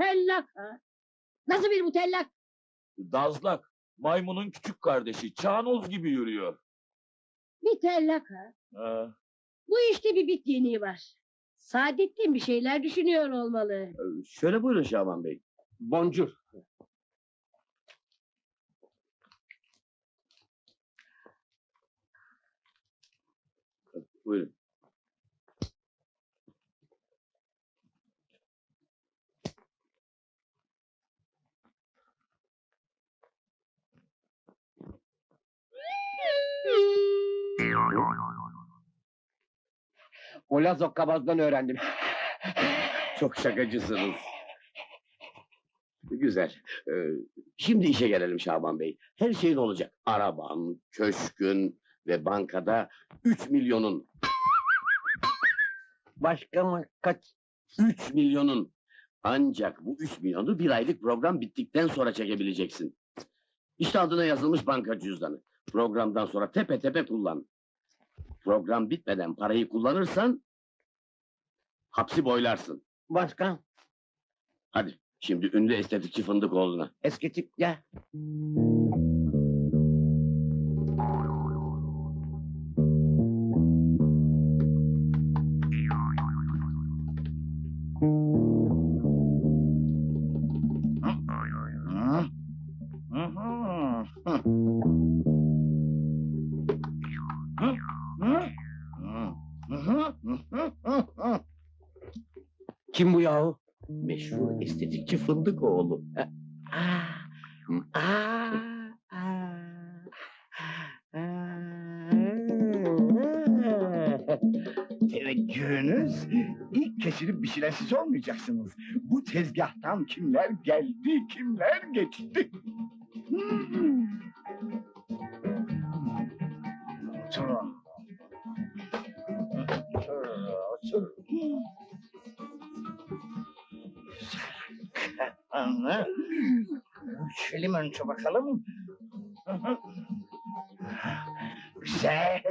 Mütellak ha? Nasıl bir mütellak? Dazlak, maymunun küçük kardeşi, çağnoz gibi yürüyor. Mütellak ha? Ha, Bu işte bir bit yeniği var. Saadettin bir şeyler düşünüyor olmalı. Şöyle buyurun Şaban Bey. Boncuk. Buyurun. O Laz Okkabaz'dan öğrendim. Çok şakacısınız. Güzel. Ee, şimdi işe gelelim Şaban Bey. Her şeyin olacak. Araban, köşkün ve bankada 3 milyonun. Başka mı kaç? 3 milyonun. Ancak bu 3 milyonu bir aylık program bittikten sonra çekebileceksin. İşte adına yazılmış banka cüzdanı. Programdan sonra tepe tepe kullan. Program bitmeden parayı kullanırsan hapsi boylarsın. Başka? Hadi şimdi ünlü estetikçi Fındıkoğlu'na. Eski tip ya. Kim bu yahu? Meşhur estetikçi Fındıkoğlu. Aa, aa, aa, Teveccühünüz ilk kesilip biçilen siz olmayacaksınız. Bu tezgahtan kimler geldi, kimler geçti. Hmm. Oturun. Anne. Ölçelim önce bakalım. Güzel.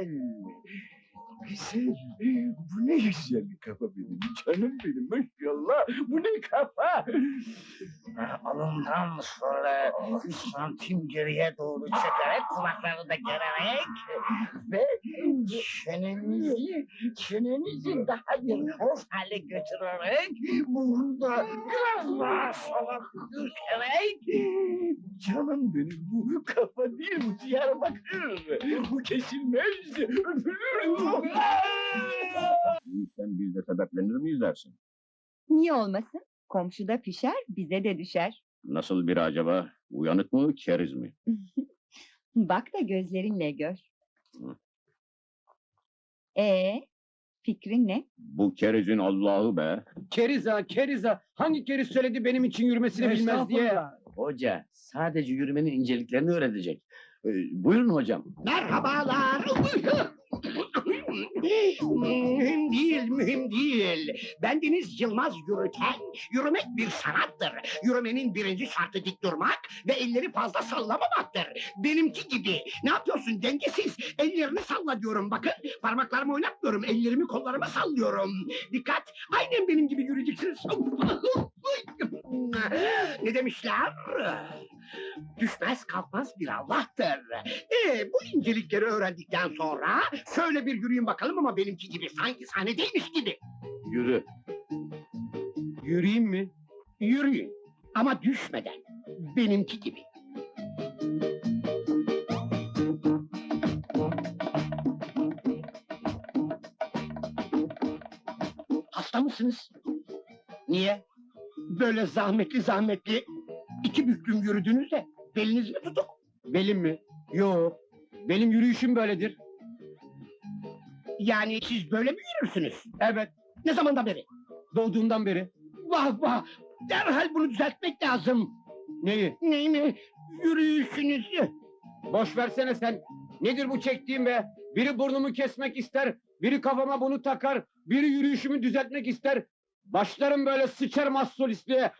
Güzel. Bu ne güzel bir kafa benim. Canım benim maşallah. Bu ne kafa? Alından şöyle üç santim geriye doğru çekerek kulakları da gererek ve çenenizi, çenenizi daha bir hoş hale götürerek burada biraz dökerek canım benim bu kafa değil bu Diyarbakır. Bu kesilmez. Öpülür. bu işten biz de sebeplenir miyiz dersin? Niye olmasın? Komşuda pişer, bize de düşer. Nasıl biri acaba? Uyanık mı, keriz mi? Bak da gözlerinle gör. Hı. Ee, fikrin ne? Bu kerizin Allah'ı be. Keriza, keriza. Hangi keriz söyledi benim için yürümesini bilmez diye? Hoca sadece yürümenin inceliklerini öğretecek. Ee, buyurun hocam. Merhabalar. Mühim değil, mühim değil. Bendeniz Yılmaz Yürüten, yürümek bir sanattır. Yürümenin birinci şartı dik durmak ve elleri fazla sallamamaktır. Benimki gibi. Ne yapıyorsun dengesiz? Ellerini salla diyorum bakın. Parmaklarımı oynatmıyorum, ellerimi kollarımı sallıyorum. Dikkat, aynen benim gibi yürüyeceksiniz. ne demişler? Düşmez kalkmaz bir Allah'tır. Ee, bu incelikleri öğrendikten sonra şöyle bir yürüyün bakalım ama benimki gibi sanki sahnedeymiş gibi. Yürü. Yürüyeyim mi? Yürüyün ama düşmeden. Benimki gibi. Hasta mısınız? Niye? Böyle zahmetli zahmetli iki büklüm yürüdünüz de beliniz mi tutuk? Belim mi? Yok. Benim yürüyüşüm böyledir. Yani siz böyle mi yürürsünüz? Evet, Ne zamandan beri? doğduğumdan beri. Vah vah! Derhal bunu düzeltmek lazım. Neyi? Neyini? Yürüyüşünüzü. Boş versene sen. Nedir bu çektiğim be? Biri burnumu kesmek ister, biri kafama bunu takar, biri yürüyüşümü düzeltmek ister. Başlarım böyle sıçarım az solistliğe.